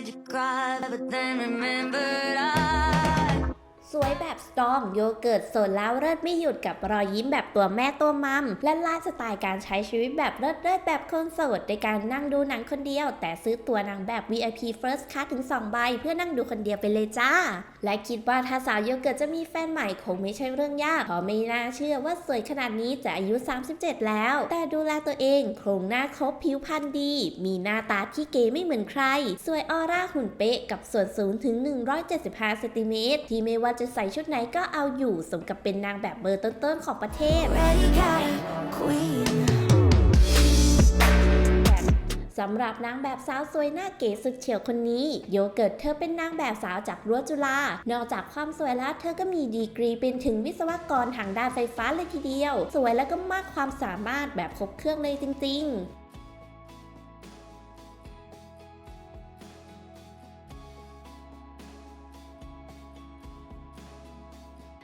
Did you cry? But then remembered I. สวยแบบสตรองโยเกิร์ตสดแล้วเลิศไม่หยุดกับรอยยิ้มแบบตัวแม่ตัวมัม และไลฟ์สไตล์การใช้ชีวิตแบบเลิศเลิศแบบคนโสดในการนั่งดูหนังคนเดียว แต่ซื้อตัวนางแบบ VIP First Class ถึง 2 ใบ เพื่อนั่งดูคนเดียวไปเลยจ้า และคิดว่าถ้าสาวโยเกิร์ตจะมีแฟนใหม่คงไม่ใช่เรื่องยากเพราะไม่น่าเชื่อว่าสวยขนาดนี้จะอายุ 37 แล้ว แต่ดูแลตัวเองโครงหน้าครบผิวพรรณดี มีหน้าตาที่เก๋ไม่เหมือนใคร สวยออร่าหุ่นเป๊ะกับส่วนสูงถึง 175เซนติเมตรที่ไม่ว่าจะใส่ชุดไหนก็เอาอยู่สมกับเป็นนางแบบเบอร์ต้นๆของประเทศสำหรับนางแบบสาวสวยหน้าเก๋สุดเฉียวคนนี้ โยเกิร์ตเธอเป็นนางแบบสาวจากรั้วจุฬานอกจากความสวยแล้วเธอก็มีดีกรีเป็นถึงวิศวกรทางด้านไฟฟ้าเลยทีเดียว สวยแล้วก็มากความสามารถแบบครบเครื่องเลยจริง ๆ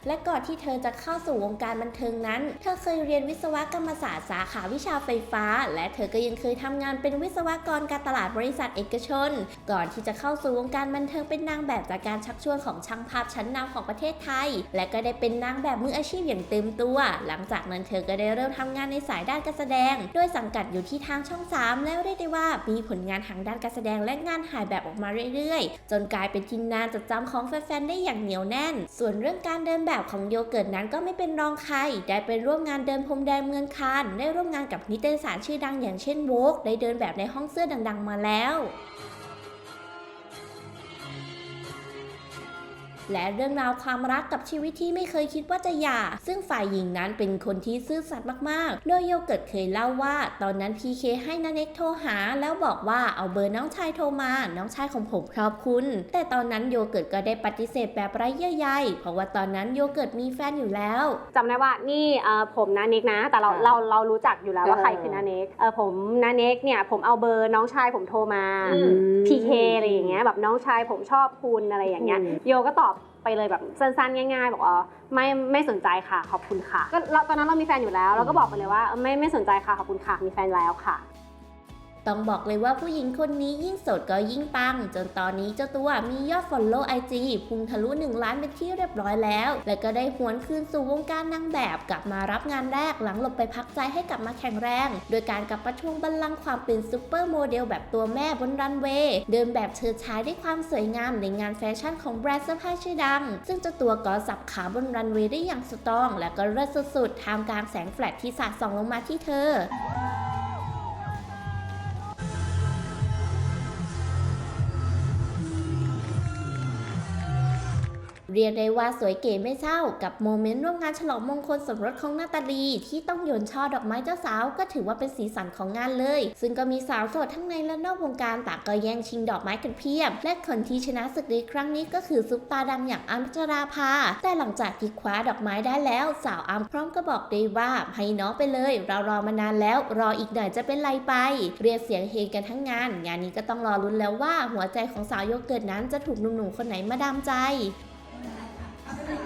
และก่อนที่เธอจะเข้าสู่วงการบันเทิงนั้น เธอเคยเรียนวิศวกรรมศาสตร์สาขาวิชาไฟฟ้า และเธอก็ยังเคยทำงานเป็นวิศวกรการตลาดบริษัทเอกชน ก่อนที่จะเข้าสู่วงการบันเทิงเป็นนางแบบจากการชักชวนของช่างภาพชั้นนำของประเทศไทย และก็ได้เป็นนางแบบมืออาชีพอย่างเต็มตัว หลังจากนั้นเธอก็ได้เริ่มทำงานในสายด้านการแสดง โดยสังกัดอยู่ที่ทางช่อง 3 แล้วเรียกได้ว่ามีผลงานทางด้านการแสดงและงานถ่ายแบบออกมาเรื่อยๆ จนกลายเป็นที่น่าจดจำของแฟนๆได้อย่างเหนียวแน่น ส่วนเรื่องการเดินแบบแบบของโยเกิร์ตนั้นก็ไม่เป็นรองใคร ได้ไปร่วมงานเดินพรมแดงเมืองคานได้ร่วมงานกับนิตยสารชื่อดังอย่างเช่นโวกได้เดินแบบในห้องเสื้อดังๆมาแล้ว และเรื่องราวความรักกับชีวิตที่ไม่เคยคิดว่าจะหย่า ซึ่งฝ่ายหญิงนั้นเป็นคนที่ซื่อสัตย์มากๆ โดยโยเกิร์ตเคยเล่าว่า ตอนนั้นพีเคให้นาเน็กโทรหา แล้วบอกว่าเอาเบอร์น้องชายโทรมา น้องชายของผมชอบคุณ แต่ตอนนั้นโยเกิร์ตก็ได้ปฏิเสธแบบไร้เยื่อใย เพราะว่าตอนนั้นโยเกิร์ตมีแฟนอยู่แล้วจำได้ว่านี่เอ่อผมนาเน็กนะ แต่เราค่ะเราเรารู้จักอยู่แล้วว่าเออใครคือนาเน็กเออผมนาเน็กเนี่ยผมเอาเบอร์น้องชายผมโทรมาอืมพีเคอะไรอย่างเงี้ยแบบน้องชายผมชอบคุณอะไรอย่างเงี้ยอืมโยก็ตอบ ไปเลยแบบสั้นๆง่าย ๆ บอกว่าไม่ไม่สนใจค่ะขอบคุณค่ะ ก็เราตอนนั้นเรามีแฟนอยู่แล้ว เราก็บอกไปเลยว่าไม่ไม่สนใจค่ะขอบคุณค่ะมีแฟนแล้วค่ะ ต้องบอกเลยว่าผู้หญิงคนนี้ยิ่งโสดก็ยิ่งปัง จนตอนนี้เจ้าตัวมียอด Follow IG พุ่งทะลุ 1 ล้านเป็นที่เรียบร้อยแล้ว และก็ได้หวนคืนสู่วงการนางแบบกลับมารับงานแรกหลังหลบไปพักใจให้กลับมาแข็งแรง โดยการกลับประช่วงบัลลังก์ความเป็นซูเปอร์โมเดลแบบตัวแม่บนรันเวย์เดินแบบเชิดฉายด้วยความสวยงามในงานแฟชั่นของแบรนด์เสื้อผ้าชื่อดัง ซึ่งเจ้าตัวก็สับขาบนรันเวย์ได้อย่างสตรอง และก็เลิศสุดๆท่ามกลางแสงแฟลชที่สาดส่องลงมาที่เธอ เรียกได้ว่าสวยเก๋ไม่เศร้ากับโมเมนต์ร่วมงานฉลองมงคลสมรสของนาตาลี ที่ต้องโยนช่อดอกไม้เจ้าสาวก็ถือว่าเป็นสีสันของงานเลย ซึ่งก็มีสาวโสดทั้งในและนอกวงการต่างก็แย่งชิงดอกไม้กันเพียบ และคนที่ชนะศึกในครั้งนี้ก็คือซุปตาดังอย่างอัมจราภา แต่หลังจากที่คว้าดอกไม้ได้แล้ว สาวอัมพร้อมก็บอกได้ว่าให้น้องไปเลย เรารอมานานแล้ว รออีกหน่อยจะเป็นไรไป เรียกเสียงเฮกันทั้งงาน งานนี้ก็ต้องรอลุ้นแล้วว่าหัวใจของสาวโยเกิร์ตนั้นจะถูกหนุ่มๆคนไหนมาดามใจ 감사합니다.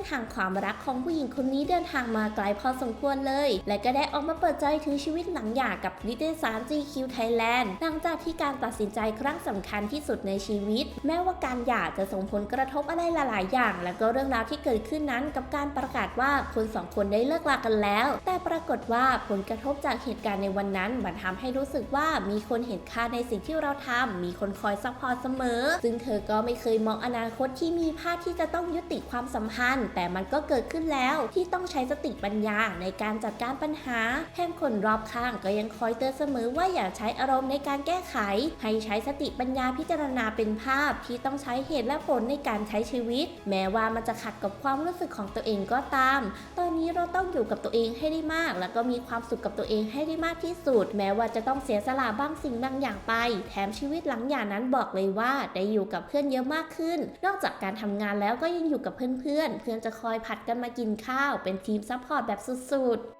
นทางความรักของผู้หญิงคนนี้เดินทางมาไกลพอสมควรเลย และก็ได้ออกมาเปิดใจถึงชีวิตหลังหย่ากับนิตยสาร GQ Thailand หลังจากที่การตัดสินใจครั้งสำคัญที่สุดในชีวิต แม้ว่าการหย่าจะส่งผลกระทบอะไรหลาย ๆ อย่าง และก็เรื่องราวที่เกิดขึ้นนั้นกับการประกาศว่าคนสองคนได้เลิกลากันแล้ว แต่ปรากฏว่าผลกระทบจากเหตุการณ์ในวันนั้นมันทำให้รู้สึกว่ามีคนเห็นค่าในสิ่งที่เราทำมีคนคอยซัพพอร์ตเสมอ ซึ่งเธอก็ไม่เคยมองอนาคตที่มีภาพที่จะต้องยุติความสัมพันธ์แต่มันก็เกิดขึ้นแล้วที่ต้องใช้สติปัญญาในการจัดการปัญหาแถมคนรอบข้างก็ยังคอยเตือนเสมอว่าอย่าใช้อารมณ์ในการแก้ไข ให้ใช้สติปัญญาพิจารณาเป็นภาพที่ต้องใช้เหตุและผลในการใช้ชีวิต แม้ว่ามันจะขัดกับความรู้สึกของตัวเองก็ตาม ตอนนี้เราต้องอยู่กับตัวเองให้ได้มาก แล้วก็มีความสุขกับตัวเองให้ได้มากที่สุด แม้ว่าจะต้องเสียสละบางสิ่งบางอย่างไป แถมชีวิตหลังหย่านั้นบอกเลยว่าได้อยู่กับเพื่อนเยอะมากขึ้น นอกจากการทำงานแล้วก็ยังอยู่กับเพื่อนๆเพื่อนจะคอยผัดกันมากินข้าว เป็นทีมซัพพอร์ตแบบสุดๆ